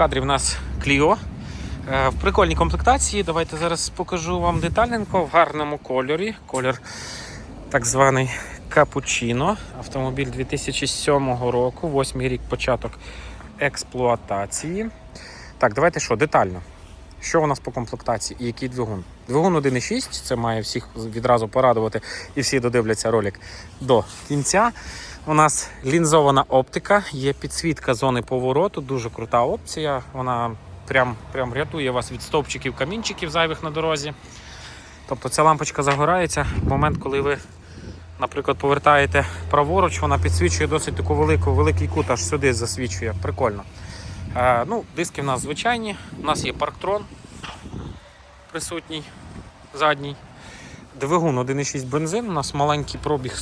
кадрі в нас Clio. Е, В прикольній комплектації. Давайте зараз покажу вам детальненько в гарному кольорі. Колір так званий Капучино. Автомобіль 2007 року, 8 рік початок експлуатації. Так, давайте що, детально. Що у нас по комплектації і який двигун? Двигун 1.6, це має всіх відразу порадувати, і всі додивляться ролик до кінця. У нас лінзована оптика, є підсвітка зони повороту, дуже крута опція. Вона прям, прям рятує вас від стовпчиків, камінчиків зайвих на дорозі. Тобто ця лампочка загорається в момент, коли ви, наприклад, повертаєте праворуч, вона підсвічує досить таку велику, великий кут, аж сюди засвічує. Прикольно. Е, ну, диски в нас звичайні. У нас є парктрон присутній задній. Двигун 1,6 бензин. У нас маленький пробіг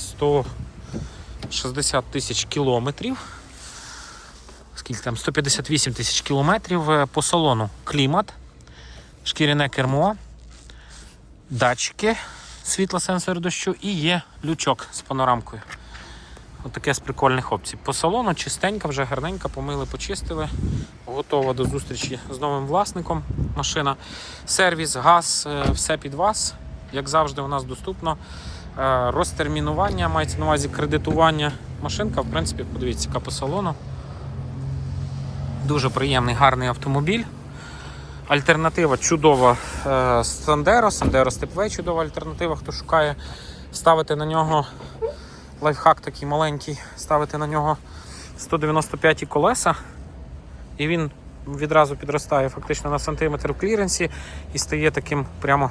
160 тисяч кілометрів. Скільки там? 158 тисяч кілометрів. Е, По салону клімат, шкіряне кермо, датчики, світло-сенсор дощу і є лючок з панорамкою. Отаке з прикольних опцій. По салону чистенька, вже гарненька, помили, почистили. Готова до зустрічі з новим власником. Машина, сервіс, газ, е, все під вас. Як завжди, у нас доступно. Е, Розтермінування, мається на увазі кредитування. Машинка, в принципі, подивіться, яка салону. Дуже приємний, гарний автомобіль. Альтернатива чудова е, Sandero. Sandero Stepway чудова альтернатива. Хто шукає ставити на нього лайфхак такий маленький, ставити на нього 195 колеса, і він відразу підростає фактично на сантиметр в кліренсі і стає таким прямо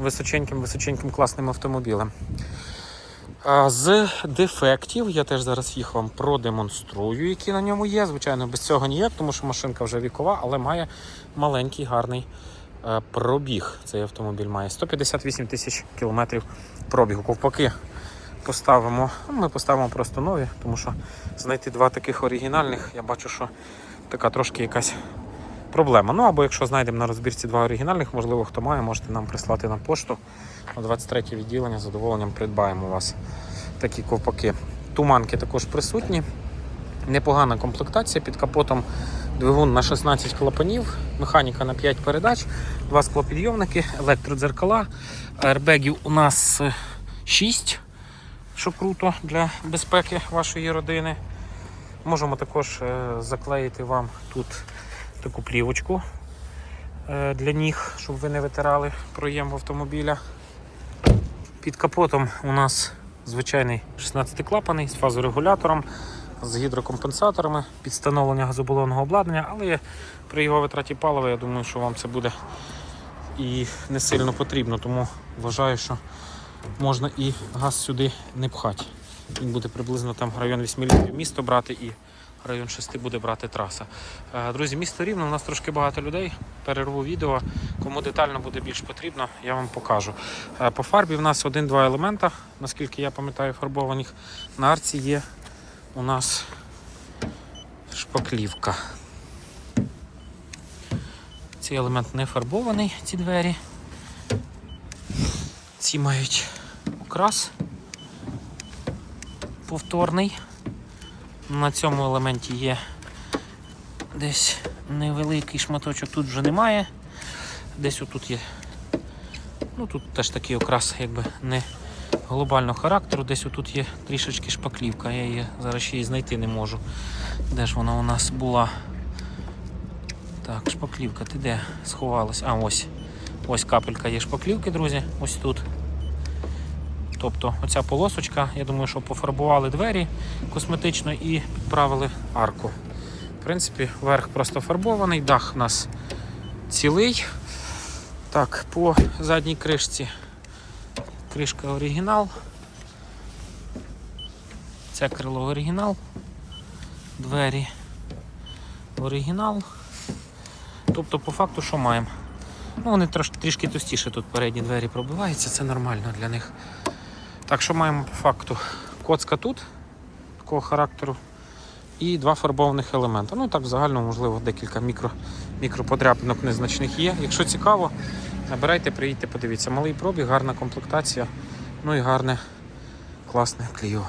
височеньким, височеньким класним автомобілем. З дефектів я теж зараз їх вам продемонструю, які на ньому є. Звичайно, без цього ніяк, тому що машинка вже вікова, але має маленький гарний е, пробіг. Цей автомобіль має 158 тисяч кілометрів пробігу. Ковпаки поставимо. ну, Ми поставимо просто нові, тому що знайти два таких оригінальних, я бачу, що така трошки якась проблема. Ну або якщо знайдемо на розбірці два оригінальних, можливо, хто має, можете нам прислати на пошту. На 23 відділення з задоволенням придбаємо у вас такі ковпаки. Туманки також присутні. Непогана комплектація під капотом. Двигун на 16 клапанів, механіка на 5 передач, два склопідйомники, електродзеркала. Аербегів у нас 6, що круто для безпеки вашої родини. Можемо також е, заклеїти вам тут таку плівочку е, для ніг, щоб ви не витирали проєм в автомобіля. Під капотом у нас звичайний 16-клапаний з фазорегулятором, з гідрокомпенсаторами, під встановлення газобалонного обладнання, але при його витраті палива, я думаю, що вам це буде і не сильно потрібно, тому вважаю, що можна і газ сюди не пхати. Він буде приблизно там район 8 літрів місто брати і район 6 буде брати траса. Е, Друзі, місто рівно, у нас трошки багато людей. Перерву відео. Кому детально буде більш потрібно, я вам покажу. Е, По фарбі в нас один-два елемента, наскільки я пам'ятаю, фарбованих. На арці є у нас шпаклівка. Цей елемент не фарбований, ці двері. Ці мають окрас повторний. На цьому елементі є десь невеликий шматочок, тут вже немає. Десь отут є. Ну тут теж такий окрас, якби не глобального характеру. Десь отут є трішечки шпаклівка. Я її зараз ще її знайти не можу. Де ж вона у нас була? Так, шпаклівка, ти де сховалась? А, ось. Ось капелька є шпаклівки, друзі. Ось тут. Тобто оця полосочка, я думаю, що пофарбували двері косметично і підправили арку. В принципі, верх просто фарбований, дах у нас цілий. Так, по задній кришці кришка оригінал. Це крило оригінал. Двері оригінал. Тобто, по факту, що маємо? Ну, вони трош, трішки товстіше тут передні двері пробиваються, це нормально для них. Так, що маємо по факту? Коцка тут, такого характеру, і два фарбованих елемента. Ну так, в загальному, можливо, декілька мікро, мікроподряпинок незначних є. Якщо цікаво, набирайте, приїдьте, подивіться. Малий пробіг, гарна комплектація, ну і гарне, класне кліо.